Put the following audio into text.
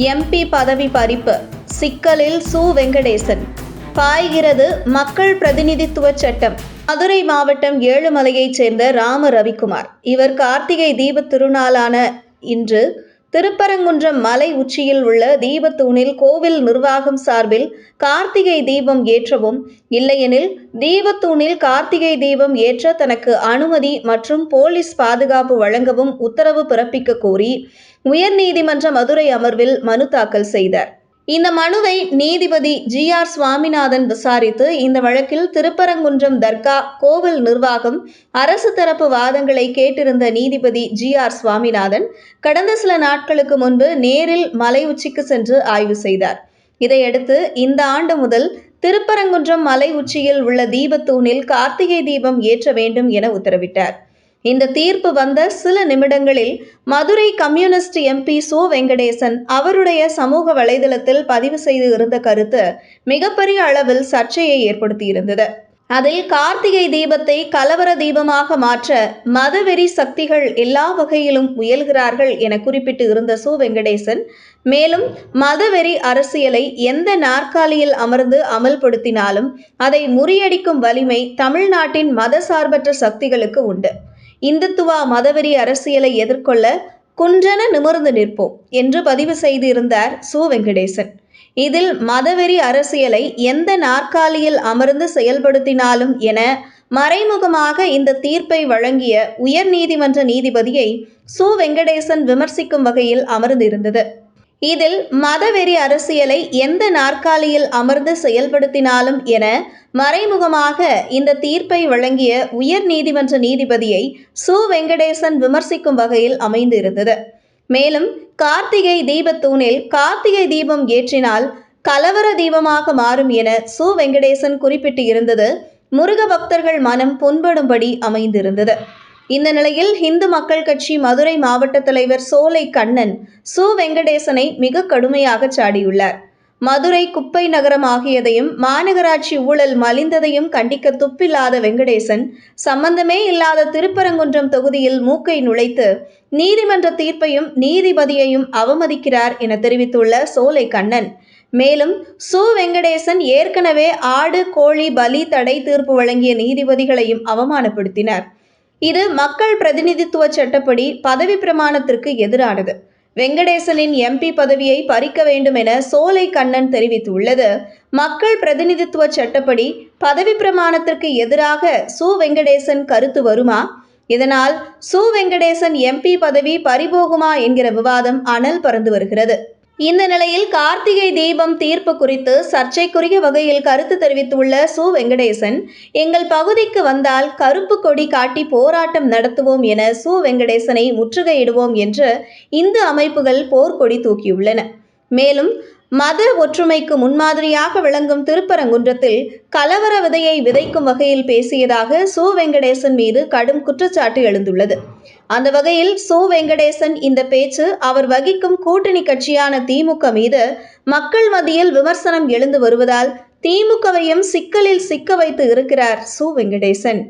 MP பதவி பறிப்பு. சிக்கலில் சு. வெங்கடேசன். பாய்கிறது மக்கள் பிரதிநிதித்துவ சட்டம். மதுரை மாவட்டம் ஏழுமலையைச் சேர்ந்த ராம ரவிக்குமார். இவர் கார்த்திகை தீபத் திருநாளான இன்று திருப்பரங்குன்றம் மலை உச்சியில் உள்ள தீபத்தூணில் கோவில் நிர்வாகம் சார்பில் கார்த்திகை தீபம் ஏற்றவும் இல்லையெனில் தீபத்தூணில் கார்த்திகை தீபம் ஏற்ற தனக்கு அனுமதி மற்றும் போலீஸ் பாதுகாப்பு வழங்கவும் உத்தரவு பிறப்பிக்க கோரி உயர்நீதிமன்ற மதுரை அமர்வில் மனு தாக்கல் செய்தார். இந்த மனுவை நீதிபதி ஜி ஆர் சுவாமிநாதன் விசாரித்து இந்த வழக்கில் திருப்பரங்குன்றம் தர்கா கோவில் நிர்வாகம் அரசு தரப்பு வாதங்களை கேட்டிருந்த நீதிபதி ஜி ஆர் சுவாமிநாதன் கடந்த சில நாட்களுக்கு முன்பு நேரில் மலை உச்சிக்கு சென்று ஆய்வு செய்தார். இதையடுத்து இந்த ஆண்டு முதல் திருப்பரங்குன்றம் மலை உச்சியில் உள்ள தீபத்தூணில் கார்த்திகை தீபம் ஏற்ற வேண்டும் என உத்தரவிட்டார். இந்த தீர்ப்பு வந்த சில நிமிடங்களில் Madurai communist MP so Venkatesan அவருடைய சமூக வலைதளத்தில் பதிவு செய்து இருந்த கருத்து மிகப்பெரிய அளவில் சர்ச்சையை ஏற்படுத்தியிருந்தது. அதில் கார்த்திகை தீபத்தை கலவர தீபமாக மாற்ற மதவெறி சக்திகள் எல்லா வகையிலும் முயல்கிறார்கள் என குறிப்பிட்டு இருந்த சு வெங்கடேசன் மேலும் மதவெறி அரசியலை எந்த நாற்காலியில் அமர்ந்து அமல்படுத்தினாலும் அதை முறியடிக்கும் வலிமை தமிழ்நாட்டின் மதசார்பற்ற சக்திகளுக்கு உண்டு. இந்துத்துவா மதவெறி அரசியலை எதிர்கொள்ள குன்றென நிமிர்ந்து நிற்போம் என்று பதிவு செய்திருந்தார் சு. வெங்கடேசன். இதில் மதவெறி அரசியலை எந்த நாற்காலியில் அமர்ந்து செயல்படுத்தினாலும் என மறைமுகமாக இந்த தீர்ப்பை வழங்கிய உயர்நீதிமன்ற நீதிபதியை சு. வெங்கடேசன் விமர்சிக்கும் வகையில் அமர்ந்திருந்தது. இதில் மதவெறி அரசியலை எந்த நாற்காலியில் அமர்ந்து செயல்படுத்தினாலும் என மறைமுகமாக இந்த தீர்ப்பை வழங்கிய உயர் நீதிமன்ற நீதிபதியை சு. வெங்கடேசன் விமர்சிக்கும் வகையில் அமைந்திருந்தது. மேலும் கார்த்திகை தீபத்தூணில் கார்த்திகை தீபம் ஏற்றினால் கலவர தீபமாக மாறும் என சு. வெங்கடேசன் குறிப்பிட்டு இருந்தது முருக பக்தர்கள் மனம் புண்படும்படி அமைந்திருந்தது. இந்த நிலையில் இந்து மக்கள் கட்சி மதுரை மாவட்ட தலைவர் சோலை கண்ணன் சு. வெங்கடேசனை மிக கடுமையாக சாடியுள்ளார். மதுரை குப்பை நகரம் ஆகியதையும் மாநகராட்சி ஊழல் மலிந்ததையும் கண்டிக்க துப்பில்லாத வெங்கடேசன் சம்பந்தமே இல்லாத திருப்பரங்குன்றம் தொகுதியில் மூக்கை நுழைத்து நீதிமன்ற தீர்ப்பையும் நீதிபதியையும் அவமதிக்கிறார் என தெரிவித்துள்ள சோலை கண்ணன். மேலும் சு. வெங்கடேசன் ஏற்கனவே ஆடு கோழி பலி தடை தீர்ப்பு வழங்கிய நீதிபதிகளையும் அவமானப்படுத்தினார். இது மக்கள் பிரதிநிதித்துவ சட்டப்படி பதவி பிரமாணத்திற்கு எதிரானது. வெங்கடேசனின் எம்பி பதவியை பறிக்க வேண்டும் என சோலை கண்ணன் தெரிவித்துள்ளது. மக்கள் பிரதிநிதித்துவ சட்டப்படி பதவி பிரமாணத்திற்கு எதிராக சு. வெங்கடேசன் கருத்து வருமா? இதனால் சு. வெங்கடேசன் எம்பி பதவி பறிபோகுமா என்கிற விவாதம் அனல் பறந்து வருகிறது. இந்த நிலையில் கார்த்திகை தீபம் தீர்ப்பு குறித்து சர்ச்சைக்குரிய வகையில் கருத்து தெரிவித்துள்ள சு. வெங்கடேசன் எங்கள் பகுதிக்கு வந்தால் கருப்பு கொடி காட்டி போராட்டம் நடத்துவோம் என சு. வெங்கடேசனை முற்றுகையிடுவோம் என்று இந்து அமைப்புகள் போர்க்கொடி தூக்கியுள்ளன. மேலும் மத ஒற்றுமைக்கு முன்மாதிரியாக விளங்கும் திருப்பரங்குன்றத்தில் கலவர விதையை விதைக்கும் வகையில் பேசியதாக சு. வெங்கடேசன் மீது கடும் குற்றச்சாட்டு எழுந்துள்ளது. அந்த வகையில் சு. வெங்கடேசன் இந்த பேச்சு அவர் வகிக்கும் கூட்டணி கட்சியான திமுக மீது மக்கள் மத்தியில் விமர்சனம் எழுந்து வருவதால் திமுகவையும் சிக்கலில் சிக்க வைத்து இருக்கிறார் சு. வெங்கடேசன்.